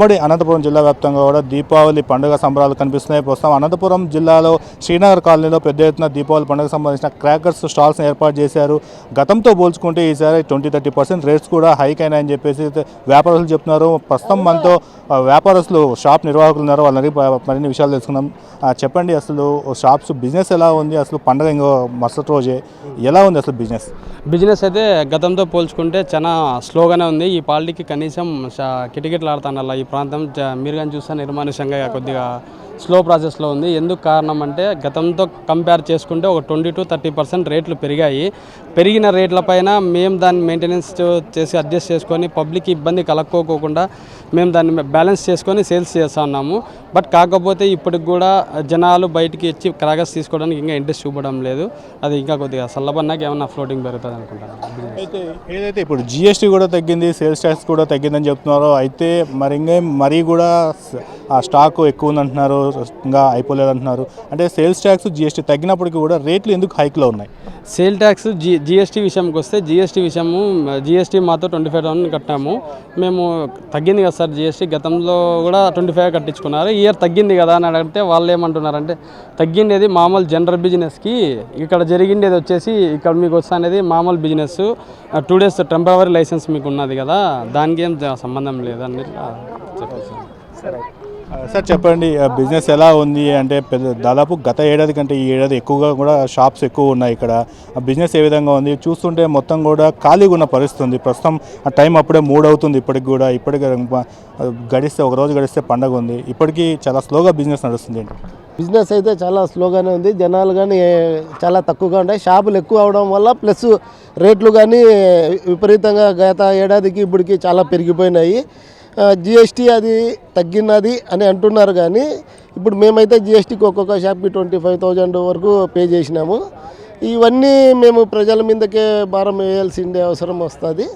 ఉమ్మడి అనంతపురం జిల్లా వ్యాప్తంగా కూడా దీపావళి పండుగ సంబరాలు కనిపిస్తున్నాయి. ప్రస్తుతం అనంతపురం జిల్లాలో శ్రీనగర్ కాలనీలో పెద్ద ఎత్తున దీపావళి పండుగకు సంబంధించిన క్రాకర్స్ స్టాల్స్ని ఏర్పాటు చేశారు. గతంతో పోల్చుకుంటే ఈసారి ట్వంటీ థర్టీ పర్సెంట్ రేట్స్ కూడా హైక్ అయినాయని చెప్పేసి వ్యాపారస్తులు చెప్తున్నారు. ప్రస్తుతం మనతో వ్యాపారస్తులు షాప్ నిర్వాహకులు ఉన్నారు వాళ్ళని మరిన్ని విషయాలు తెలుసుకుందాం. చెప్పండి అసలు షాప్స్ బిజినెస్ ఎలా ఉంది? అసలు పండుగ ఇంకో మరుసటి రోజే ఎలా ఉంది అసలు బిజినెస్? బిజినెస్ అయితే గతంతో పోల్చుకుంటే చాలా స్లోగానే ఉంది. ఈ పాలిటీకి కనీసం షా- కిటకిటలు ఆడుతాను ఈ ప్రాంతం మీరు కానీ చూస్తే నిర్మానుష్యంగా కొద్దిగా స్లో ప్రాసెస్లో ఉంది. ఎందుకు కారణం అంటే గతంతో కంపేర్ చేసుకుంటే ఒక ట్వంటీ టు థర్టీ పర్సెంట్ రేట్లు పెరిగాయి. పెరిగిన రేట్లపైన మేము దాన్ని మెయింటెనెన్స్ చేసి అడ్జస్ట్ చేసుకొని పబ్లిక్ ఇబ్బంది కలక్కోకుండా మేము దాన్ని బ్యాలెన్స్ చేసుకొని సేల్స్ చేస్తూ ఉన్నాము. బట్ కాకపోతే ఇప్పటికి కూడా జనాలు బయటికి వచ్చి క్రాగర్స్ తీసుకోవడానికి ఇంకా ఇంట్రెస్ట్ చూపడం లేదు. అది ఇంకా కొద్దిగా సల్లబన్నాకి ఏమన్నా ఫ్లోటింగ్ పెరుగుతుంది అనుకుంటాను. అయితే ఏదైతే ఇప్పుడు జిఎస్టీ కూడా తగ్గింది సేల్స్ ట్యాక్స్ కూడా తగ్గిందని చెప్తున్నారు అయితే మరి ఇంకా మరీ కూడా ఆ స్టాక్ ఎక్కువ ఉందంటున్నారు ఇంకా అయిపోలేదు అంటున్నారు అంటే సేల్స్ ట్యాక్స్ జిఎస్టీ తగ్గినప్పటికీ కూడా రేట్లు ఎందుకు హైక్లో ఉన్నాయి? సేల్ ట్యాక్స్ జి జిఎస్టీ విషయంకి వస్తే జిఎస్టీ విషయము జిఎస్టీ మాతో ట్వంటీ ఫైవ్ థౌసండ్ కట్టాము. మేము తగ్గింది కదా సార్ జిఎస్టీ గతంలో కూడా ట్వంటీ ఫైవ్ కట్టించుకున్నారు. ఈ ఇయర్ తగ్గింది కదా అని అడిగితే వాళ్ళు ఏమంటున్నారంటే తగ్గిండేది మామూలు జనరల్ బిజినెస్కి ఇక్కడ జరిగిండేది వచ్చేసి ఇక్కడ మీకు వస్తానేది మామూలు business two days temporary licence మీకు ఉన్నది కదా దానికి ఏం సంబంధం లేదు అని ఇట్లా చెప్పేసి ఆ, సార్ చెప్పండి బిజినెస్ ఎలా ఉంది? అంటే పెద్ద దాదాపు గత ఏడాది కంటే ఈ ఏడాది ఎక్కువగా కూడా షాప్స్ ఎక్కువ ఉన్నాయి ఇక్కడ. బిజినెస్ ఏ విధంగా ఉంది? చూస్తుంటే మొత్తం కూడా ఖాళీగా ఉన్న పరిస్థితి ఉంది ప్రస్తుతం ఆ టైం అప్పుడే మూడ్ అవుతుంది ఇప్పటికి కూడా. ఇప్పటికి గడిస్తే ఒక రోజు గడిస్తే పండగ ఉంది. ఇప్పటికీ చాలా స్లోగా బిజినెస్ నడుస్తుంది బిజినెస్ అయితే చాలా స్లోగానే ఉంది. జనాలు కానీ చాలా తక్కువగా ఉన్నాయి. షాపులు ఎక్కువ అవడం వల్ల ప్లస్ రేట్లు కానీ విపరీతంగా గత ఏడాదికి ఇప్పటికి చాలా పెరిగిపోయినాయి. జిఎస్టీ అది తగ్గినది అని అంటున్నారు కానీ ఇప్పుడు మేమైతే జిఎస్టీకి ఒక్కొక్క షాప్కి ట్వంటీ ఫైవ్ థౌజండ్ వరకు పే చేసినాము. ఇవన్నీ మేము ప్రజల మీదకే భారం వేయాల్సిందే అవసరం వస్తుంది.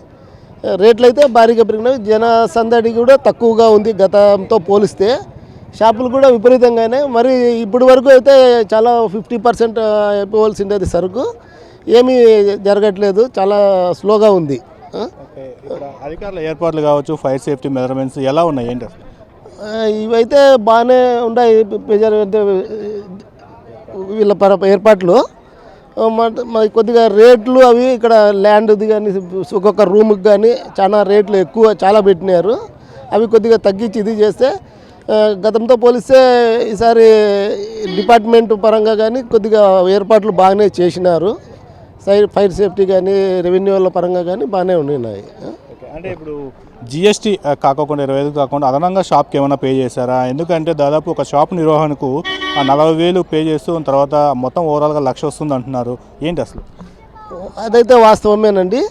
రేట్లు అయితే భారీగా పెరిగినవి జన సందడి కూడా తక్కువగా ఉంది గతంతో పోలిస్తే. షాపులు కూడా విపరీతంగానే. మరి ఇప్పటి వరకు అయితే చాలా ఫిఫ్టీ పర్సెంట్ అయిపోవాల్సిండేది సరుకు. ఏమీ జరగట్లేదు. చాలా స్లోగా ఉంది. అధికారుల ఏర్పాట్లు కావచ్చు ఫైర్ సేఫ్టీ మెజర్మెంట్స్ ఎలా ఉన్నాయి? ఏంటి అసలు? ఇవైతే బాగానే ఉన్నాయి అంటే వీళ్ళ పర ఏర్పాట్లు. మరి కొద్దిగా రేట్లు అవి ఇక్కడ ల్యాండ్ది కానీ ఒక్కొక్క రూమ్కి కానీ చాలా రేట్లు ఎక్కువ చాలా పెట్టినారు. అవి కొద్దిగా తగ్గించి ఇది చేస్తే గతంతో పోలిస్తే ఈసారి డిపార్ట్మెంట్ పరంగా కానీ కొద్దిగా ఏర్పాట్లు బాగానే చేసినారు. సైడ్ ఫైర్ సేఫ్టీ కానీ రెవెన్యూ వాళ్ళ పరంగా కానీ బాగానే ఉన్నాయి. అంటే ఇప్పుడు జిఎస్టీ కాకుండా ఇరవై ఐదు కాకుండా అదనంగా షాప్కి ఏమైనా పే చేశారా? ఎందుకంటే దాదాపు ఒక షాప్ నిర్వహణకు ఆ నలభై వేలు పే చేస్తూ తర్వాత మొత్తం ఓవరాల్గా లక్ష వస్తుంది అంటున్నారు. ఏంటి అసలు? అదైతే వాస్తవమేనండి.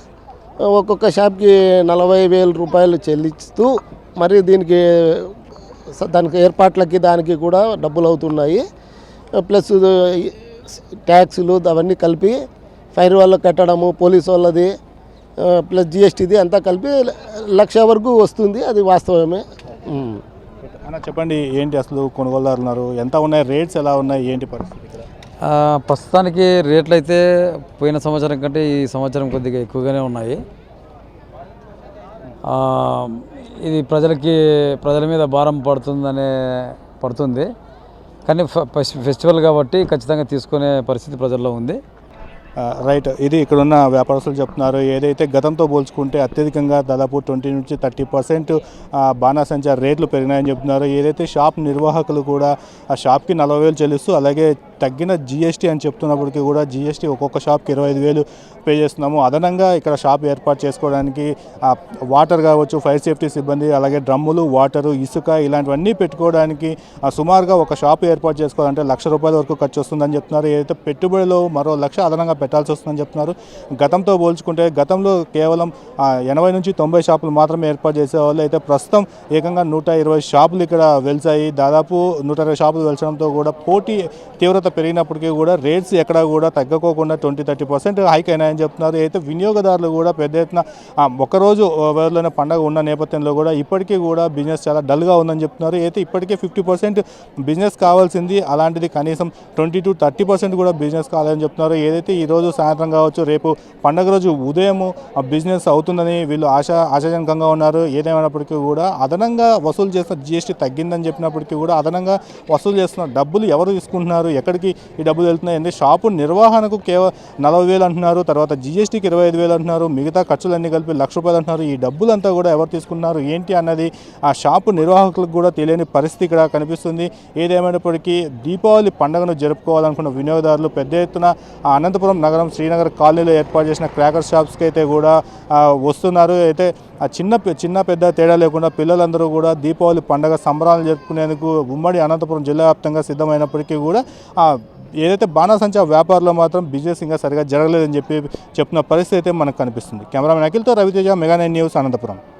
ఒక్కొక్క షాప్కి నలభై వేల రూపాయలు చెల్లిస్తూ మరి దీనికి దానికి ఏర్పాట్లకి దానికి కూడా డబ్బులు అవుతున్నాయి. ప్లస్ ట్యాక్సులు అవన్నీ కలిపి ఫైర్ వాళ్ళకి కట్టడము పోలీస్ వాళ్ళది ప్లస్ జిఎస్టీది అంతా కలిపి లక్ష వరకు వస్తుంది అది వాస్తవమే. అన్న చెప్పండి ఏంటి అసలు కొనుగోలుదారులు ఉన్నారు? ఎంత ఉన్నాయి రేట్స్ ఎలా ఉన్నాయి ఏంటి పరిస్థితి ప్రస్తుతానికి రేట్లు అయితే పోయిన సంవత్సరం కంటే ఈ సంవత్సరం కొద్దిగా ఎక్కువగానే ఉన్నాయి. ఆ, ఇది ప్రజలకి ప్రజల మీద భారం పడుతుందనే పడుతుంది. కానీ ఫెస్టివల్ కాబట్టి ఖచ్చితంగా తీసుకునే పరిస్థితి ప్రజల్లో ఉంది. రైట్. ఇది ఇక్కడున్న వ్యాపారస్తులు చెప్తున్నారు. ఏదైతే గతంతో పోల్చుకుంటే అత్యధికంగా దాదాపు ట్వంటీ నుంచి థర్టీ పర్సెంట్ బాణాసంచా రేట్లు పెరిగినాయని చెప్తున్నారు. ఏదైతే షాప్ నిర్వాహకులు కూడా ఆ షాప్కి నలభై వేలు చెల్లిస్తూ అలాగే తగ్గిన జిఎస్టీ అని చెప్తున్నప్పటికీ కూడా జిఎస్టీ ఒక్కొక్క షాప్కి ఇరవై ఐదు వేలు పే చేస్తున్నాము. అదనంగా ఇక్కడ షాప్ ఏర్పాటు చేసుకోవడానికి వాటర్ కావచ్చు ఫైర్ సేఫ్టీ సిబ్బంది అలాగే డ్రమ్ములు వాటరు ఇసుక ఇలాంటివన్నీ పెట్టుకోవడానికి సుమారుగా ఒక షాప్ ఏర్పాటు చేసుకోవాలంటే లక్ష రూపాయల వరకు ఖర్చు వస్తుందని చెప్తున్నారు. ఏదైతే పెట్టుబడిలో మరో లక్ష అదనంగా పెట్టాల్సి వస్తుందని చెప్తున్నారు. గతంతో పోల్చుకుంటే గతంలో కేవలం ఎనభై నుంచి తొంభై షాపులు మాత్రమే ఏర్పాటు చేసేవాళ్ళు. అయితే ప్రస్తుతం ఏకంగా నూట ఇరవై షాపులు ఇక్కడ వెలిసాయి. దాదాపు నూట ఇరవై షాపులు వెలిచడంతో కూడా పోటీ తీవ్రత పెరిగినప్పటికీ కూడా రేట్స్ ఎక్కడా కూడా తగ్గకోకుండా ట్వంటీ థర్టీ పర్సెంట్ హైక్ అయినాయని చెప్తున్నారు. అయితే వినియోగదారులు కూడా పెద్ద ఎత్తున ఒకరోజు ఒక్కరోజు పండగ ఉన్న నేపథ్యంలో కూడా ఇప్పటికీ కూడా బిజినెస్ చాలా డల్గా ఉందని చెప్తున్నారు. అయితే ఇప్పటికే ఫిఫ్టీ పర్సెంట్ బిజినెస్ కావాల్సింది అలాంటిది కనీసం ట్వంటీ టు థర్టీ పర్సెంట్ కూడా బిజినెస్ కావాలని చెప్తున్నారు. ఏదైతే ఈరోజు సాయంత్రం కావచ్చు రేపు పండగ రోజు ఉదయం ఆ బిజినెస్ అవుతుందని వీళ్ళు ఆశ ఆశాజనకంగా ఉన్నారు. ఏదేమైనప్పటికీ కూడా అదనంగా వసూలు చేసిన జిఎస్టీ తగ్గిందని చెప్పినప్పటికీ కూడా అదనంగా వసూలు చేస్తున్న డబ్బులు ఎవరు తీసుకుంటున్నారు? ఎక్కడికి ఈ డబ్బులు వెళ్తున్నాయి అంటే షాపు నిర్వహణకు కేవలం నలభై వేలు అంటున్నారు. తర్వాత జిఎస్టీకి ఇరవై ఐదు వేలు అంటున్నారు. మిగతా ఖర్చులన్నీ కలిపి లక్ష రూపాయలు అంటున్నారు. ఈ డబ్బులంతా కూడా ఎవరు తీసుకుంటున్నారు? ఏంటి అన్నది ఆ షాపు నిర్వాహకులకు కూడా తెలియని పరిస్థితి ఇక్కడ కనిపిస్తుంది. ఏదేమైనప్పటికీ దీపావళి పండుగను జరుపుకోవాలనుకున్న వినియోగదారులు పెద్ద ఎత్తున ఆ అనంతపురం నగరం శ్రీనగర్ కాలనీలో ఏర్పాటు చేసిన క్రాకర్ షాప్స్కి అయితే కూడా వస్తున్నారు. అయితే ఆ చిన్న చిన్న పెద్ద తేడా లేకుండా పిల్లలందరూ కూడా దీపావళి పండుగ సంబరాలు జరుపుకునేందుకు ఉమ్మడి అనంతపురం జిల్లా వ్యాప్తంగా సిద్ధమైనప్పటికీ కూడా ఆ, ఏదైతే బాణాసంచా వ్యాపారంలో మాత్రం బిజినెస్ ఇంకా సరిగా జరగలేదని చెప్పి చెప్తున్న పరిస్థితి అయితే మనకు కనిపిస్తుంది. Cameraman అఖిల్తో Ravi Teja mega nine news Anantapur.